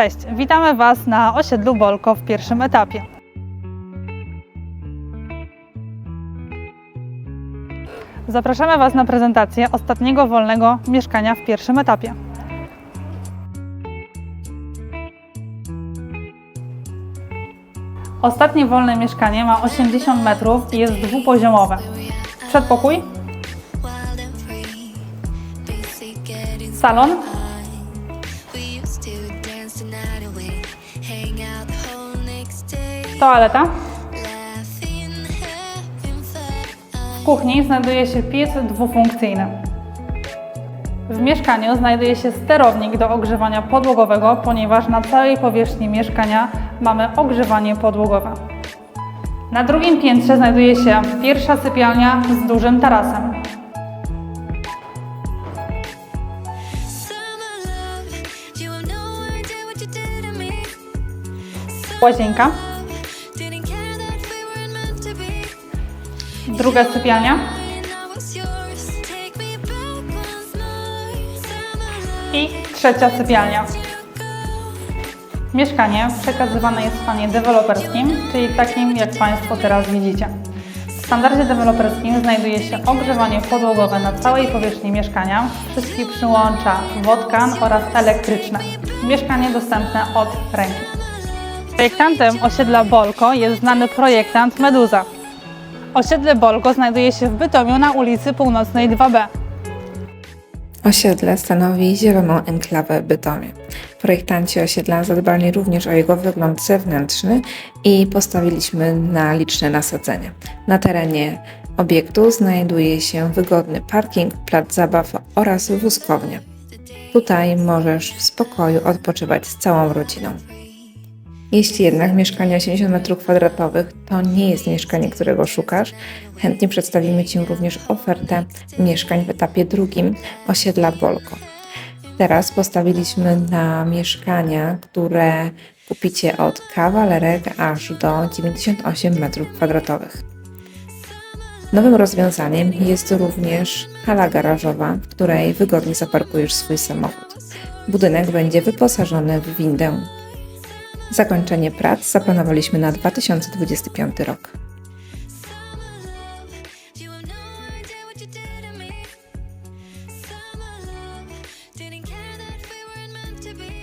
Cześć, witamy Was na osiedlu Bolko w pierwszym etapie. Zapraszamy Was na prezentację ostatniego wolnego mieszkania w pierwszym etapie. Ostatnie wolne mieszkanie ma 80 metrów i jest dwupoziomowe. Przedpokój, salon, toaleta. W kuchni znajduje się piec dwufunkcyjny. W mieszkaniu znajduje się sterownik do ogrzewania podłogowego, ponieważ na całej powierzchni mieszkania mamy ogrzewanie podłogowe. Na drugim piętrze znajduje się pierwsza sypialnia z dużym tarasem. Łazienka, druga sypialnia i trzecia sypialnia. Mieszkanie przekazywane jest w stanie deweloperskim, czyli takim jak Państwo teraz widzicie. W standardzie deweloperskim znajduje się ogrzewanie podłogowe na całej powierzchni mieszkania, wszystkie przyłącza wodkan oraz elektryczne. Mieszkanie dostępne od ręki. Projektantem osiedla Bolko jest znany projektant Meduza. Osiedle Bolko znajduje się w Bytomiu na ulicy Północnej 2B. Osiedle stanowi zieloną enklawę Bytomie. Projektanci osiedla zadbali również o jego wygląd zewnętrzny i postawiliśmy na liczne nasadzenia. Na terenie obiektu znajduje się wygodny parking, plac zabaw oraz wózkownia. Tutaj możesz w spokoju odpoczywać z całą rodziną. Jeśli jednak mieszkanie 80 m2 to nie jest mieszkanie, którego szukasz, chętnie przedstawimy Ci również ofertę mieszkań w etapie drugim osiedla Bolko. Teraz postawiliśmy na mieszkania, które kupicie od kawalerek aż do 98 m2. Nowym rozwiązaniem jest również hala garażowa, w której wygodnie zaparkujesz swój samochód. Budynek będzie wyposażony w windę Zakończenie prac zaplanowaliśmy na 2025 rok. to be